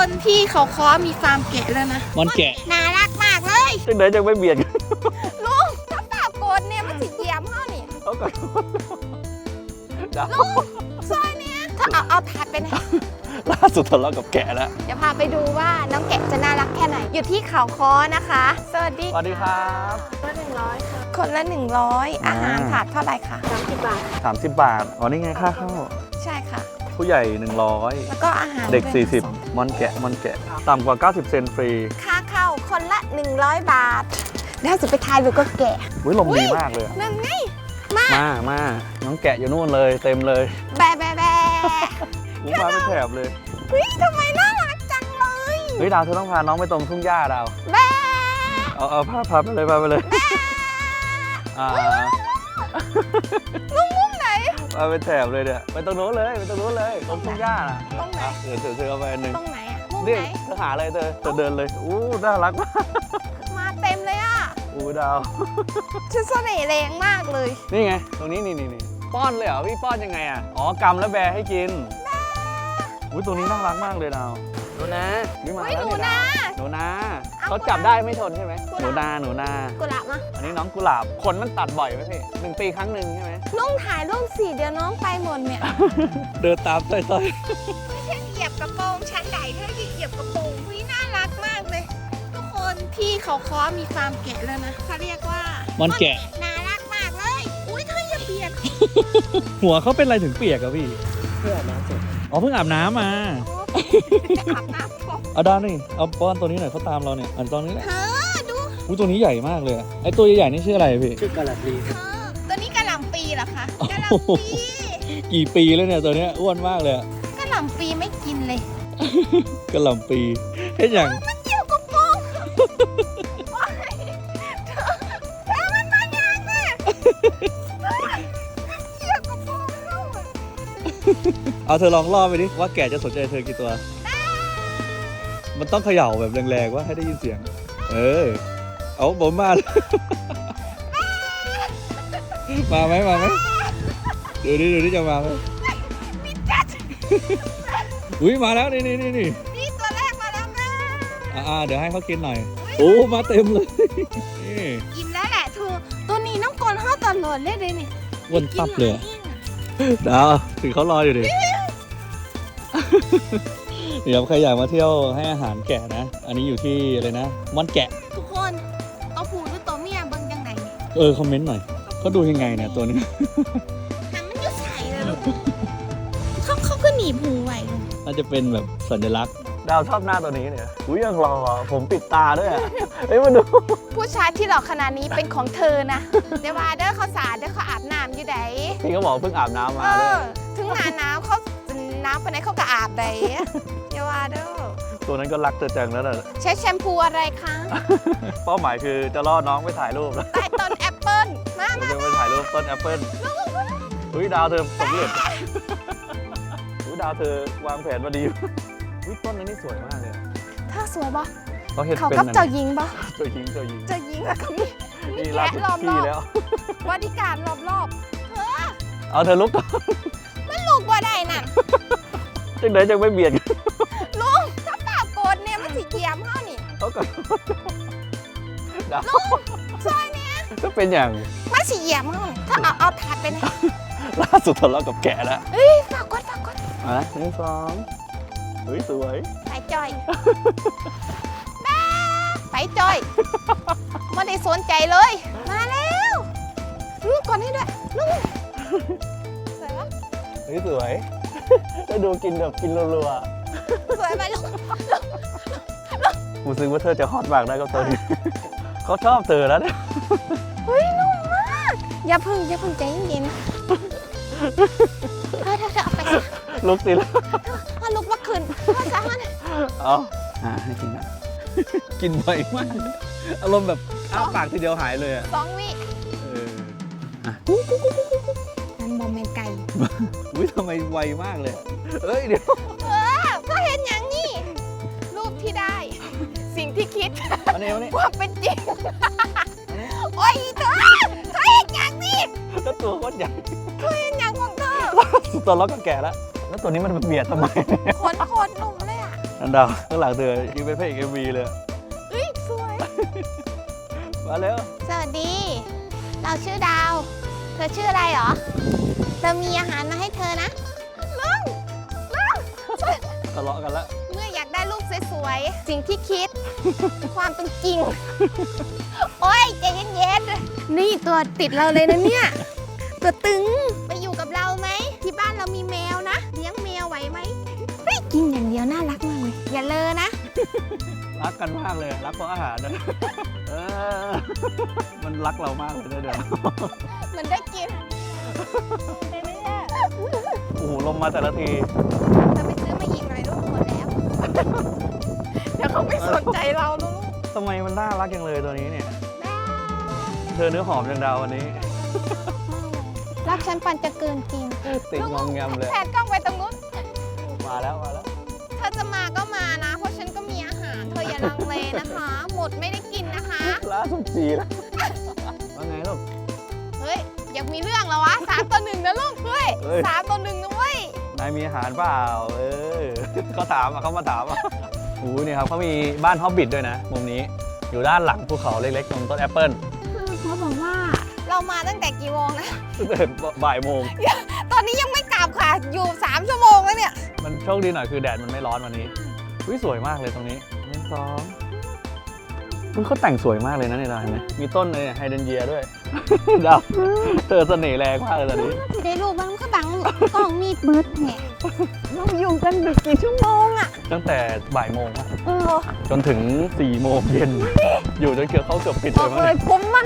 คนที่เขาค้อมีฟาร์มแกะแล้วนะมันแกะน่ารักมากเลยจังไหนจังไม่เบียดกันลุงถ้าตาโกนเนี่ยมันสิเหยียบเฮานี่เอาก่อนดาวลุงซอยเนี้ยถ้าเอาเอาถาดไปไหนล่าสุดทะเลาะกับแกะแล้วเดี๋ยวพาไปดูว่าน้องแกะจะน่ารักแค่ไหน อยู่ที่เขาค้อนะคะ สวัสดีสวัสดีครับคนละหนึ่งร้อยคนละหนึ่งร้อยอาหารถาดเท่าไหร่คะสามสิบบาท30บาทอ๋อนี่ไงค่าเข้าใช่ค่ะ ผู้ใหญ่แล้วก็อาหาร100เด็กด้วยสอง40 มอนแกะมอนแกะ ต่ำกว่า 90 เซนฟรีค่าเข้าคนละ 100 บาทเดี๋ยวจะไปทายลูกก็แกะอุ้ยลมดีมากเลยอะนั่นไงมามามาน้องแกะอยู่นู่นเลยเต็มเลยแบะแบะแบะอุ้ยมาเป็นแถบเลยเฮ้ยทำไมน่ารักจังเลยเฮ้ยดาวเธอต้องพาน้องไปตรงทุ่งหญ้าดาวแบะเอาเอาพาพาไปเลยพาไปเลยอ่าลุงมุ้ งไหนมาเป็นแถบเลยเนี่ยไปตรงโน้นเลยไปตรงโน้นเลยตรงทุ่งหญ้าน่ะตรงไหน อะเดี๋ยวเธอเธอเอาไปอันหนึ่งตรงไหนอะมุ้งนี่ไหน เธอหาอะไรเธอเธอเดินเลยอู้น่ารักมากมาเต็มเลยอะอู้ดาวชื่อเสน่ห์แรงมากเลย นี่ไง ตรงนี้นี่นี่นี่ป้อนเลยเหรอพี่ป้อนยังไงอะอ๋อกำแล้วแบให้กินอุ้ยตัวนี้น่ารักมากเลยดาวหนูนะนี่มาเฮ้ยแล้วหนูนี่นะดาวหนูนะ เอาเขาจับได้ไม่ชนใช่ไหมกุหนูหลานาบหนูนา กุหลาบมาอันนี้น้องกุหลาบขนมันตัดบ่อยไหมพี่หนึ่งปีครั้งหนึ่งใช่ไหมลุงถ่ายรูปสิเดี๋ยวน้องไปหมดเนี่ยเดินตามต้อยไม่ใช่เหยียบกระโปรงชั้นใหญ่เท่าที่เหยียบกระโปรงพี่น่ารักมากเลย ทุกคนที่เขาค้อมีฟาร์มแกะแล้วนะเขาเรียกว่ามันแกะ น่ารักมากเลย อุ้ยเธออย่าเบียดหัวเขาเป็นอะไรถึงเปียกอะพี่เพื่ออาบน้ำเสร็จอ๋อเพิ่งอาบน้ำมาจะ อาบน้ำก่อนเอาด้านนี่เอาป้อนตัวนี้หน่อยเขาตามเราเนี่ยอันตอนนี้แหละเธอดูอุ้ยตัวนี้ใหญ่มากเลยอะไอตัวใหญ่ๆนี่ชื่ออะไรพี่ ชื่อกาลาดีเธอตัวนี้กระหล่ำปีเหรอคะกระหล่ำปีกี่ปีแล้วเนี่ยตัวเนี้ยอ้วนมากเลยอะกระหล่ำปีไม่กินเลยกระหล่ำปีเห็นอย่างมันเกี่ยวกระโปรงโอ๊ยเธอเธอมันมาอย่างน่ะ เอาเธอลองล่อไปดิว่าแกะจะสนใจเธอกี่ตัว มันต้องเขย่าแบบแรงๆว่าให้ได้ยินเสียง เออ เอาผมมาเลยมาไหมมาไหมเดี๋ยวนี้เดี๋ยวนี้จะมาไหมมีจัดอุ้ยมาแล้วนี่นี่นี่นี่นี่ตัวแรกมาแล้วนะอ่าๆเดี๋ยวให้เขากินหน่อย โอ้ มาเต็มเลยนี่กินแล้วแหละเธอตัวนี้น้องกลห้าตลอดเลยเลยนี่อ้วนตับเลย ดาวถึงเขารออยู่ดิเดี๋ยวใครอยากมาเที่ยวให้อาหารแกะนะ อันนี้อยู่ที่อะไรนะม่อนแกะ ทุกคนตัวผู้หรือตัวเมียเบิ่งยังไงนี่เออ คอมเมนต์หน่อยเขาดูยังไงเนี่ยตัวนี้หางมันอยุ่ใส่เลยลูกเขาเขาก็หนีบหูไว้ลูกน่าจะเป็นแบบสัญลักษณ์ ดาวชอบหน้าตัวนี้เนี่ยอุ้ยยังรออะผมปิดตาด้วยอะเฮ้ยมาดู ผู้ชายที่หล่อขนาดนี้เป็นของเธอนะ เดี๋ยวว่าเด้อเขาสาดเด้อเขาอาบน้ำอยู่ไหนพี่เขาบอกเพิ่งอาบน้ำเอมาเลยอ ถึงหนาหนาวเขาน้ำไปไหนเขาก็อาบไหนเดี๋ยวว่าเด้อตัวนั้นก็รักเธอจังแล้วน่ะใช้แชมพูอะไรคะเป้าหมายคือจะล่อน้องไปถ่ายรูปแล้วใต้ต้นแอปเปิ้ลมาเรามาจะไปถ่ายรูปต้นแอปเปิ้ลอุ้ยดาวเธอสำเร็จอุ้ยดาวเธอวางแผนมาดี อุ้ยต้นนั้นนี่สวยมากเลยอะเธอสวยปะเขาเห็นเขาเป็นกับนะเจ้าหญิงปะเจ้าหญิงเจ้าหญิงเจ้าหญิงแล้วก็มีมีนี่รับแกะรอบพี่แล้วๆบริการรอบๆเธอเอาเธอลุกก่อนมันลูกว่าได้น่ะจังไหนจังไม่เบียดกันลุงถ้าตาโกนเนี่ยมันสีเกียมเท่านี่เขาก่อนดาวซอยเนี่ยก็เป็นอย่างมันสีเกียมเท่านี่ถ้าเอาเอาถาดไปไหนล่าสุดทะเลาะกับแกะแล้วเฮ้ยฝากกดฝากกด อะหนึ่งสอง เฮ้ยสวย ไปจอยแม่ไปจอยไม่ได้สนใจเลย มาแล้วลูกก่อนให้ด้วยลูกสวยปะเฮ้ยสวยได้ดูกินแบบกินรัวสวยไหมลูกๆกูซึ้งว่าเธอจะฮอตมากได้กับตัวนี้เขาชอบเธอแล้วเนี่ยเฮ้ยนุ่มมากอย่าพึ่งอย่าพึ่งใจเย็นๆเธอเธอเธอเอาไปซะลุกสิแล้วมาลุก มาขึ้นมาซะมันเอาอ่าให้กินนะกินบ่อยมาก อารมณ์แบบอ้าปากทีเดียวหายเลยอะสองวิเออนั่นโมเมนต์ไก่อุ้ยทำไมไวมากเลยอะเอ้ยเดี๋ยวเออก็เห็นอย่างนี้ รูปที่ได้ สิ่งที่คิดอันนี้อันนี้ว่าเป็นจริง โอ้ยเธอเธอเห็นอย่างนี้แล้วตัวโคตรใหญ่เธอเห็นอย่างของเธอสุดทะเลาะกับแกะแล้ว แล้วตัวนี้มันเบียดทำไมขนโคตรนุ่มเลยอะนันดาวข้างหลังเธอยังเป็นพระเอกเอ็มวีเลยเฮ้ยสวย มาเร็วสวัสดี เราชื่อดาว เธอชื่ออะไรเหรอเรามีอาหารมาให้เธอนะลุงลุงทะเลาะกันละเมื่ออยากได้รูปสวยๆ สิ่งที่คิด ความเป็นจริง โอ้ยใจเย็นๆ นี่ตัวติดเราเลยนะเนี่ย ตัวตึง รักกันมากเลย รักเพราะอาหารนะเออ มันรักเรามากเลยนะเดี๋ยวมันได้กินได้ไหมเนี่ยโอ้โหลมมาแต่ละที เธอไปซื้อมาอีกหน่อยลูกหมดแล้ว เดี๋ยวเขาไม่สนใจเราลูกทำไมมันน่ารักจังเลยตัวนี้เนี่ย เธอเนื้อหอมจังดาววันนี้ รักฉันปันจะเกินจริงติดงอมแงมเลย แผนกล้องไปตรงนู้น มาแล้วมาแล้วเธอจะมาก็มานะ นะคะ หมดไม่ได้กินนะคะล่าสุดจีแล้วว่าไงลูก เฮ้ยอยากมีเรื่องแล้ววะสามต่อหนึ่งนะลูกเฮ้ยเฮ้ย สามต่อหนึ่งนะเว้ย นายมีอาหารเปล่า เออ เขาถามอะเขามาถามอะโอ้โหนี่ครับเขามีบ้านฮอบบิทด้วยนะ มุมนี้ อยู่ด้านหลังภูเขาเล็กๆตรงต้นแอปเปิลเขาบอกว่าเรามาตั้งแต่กี่โมงนะตื่นบ่ายโมง ตอนนี้ยังไม่กลับค่ะ อยู่ 3 ชั่วโมงแล้วเนี่ย มันโชคดีหน่อยคือแดดมันไม่ร้อนวันนี้อุ้ยสวยมากเลยตรงนี้หนึ่งสอง มันเขาแต่งสวยมากเลยนะเนี่ยดาวเห็นไหมมีต้นเลยไฮเดรนเยียด้วย ดาวเธอเสน่ห์แรงมากเลยตอนนี้ได้รูปมันก็บังกล้องมีดมืดเนี่ยเราอยู่กันดึกกี่ชั่วโมงอะตั้งแต่บ่ายโมงอะเออจนถึง4ี่โมงเย็น อยู่จนเกือบเข้าเกือบปิดบเลอยกมั้งเลเนี่ยยคุ้มมาก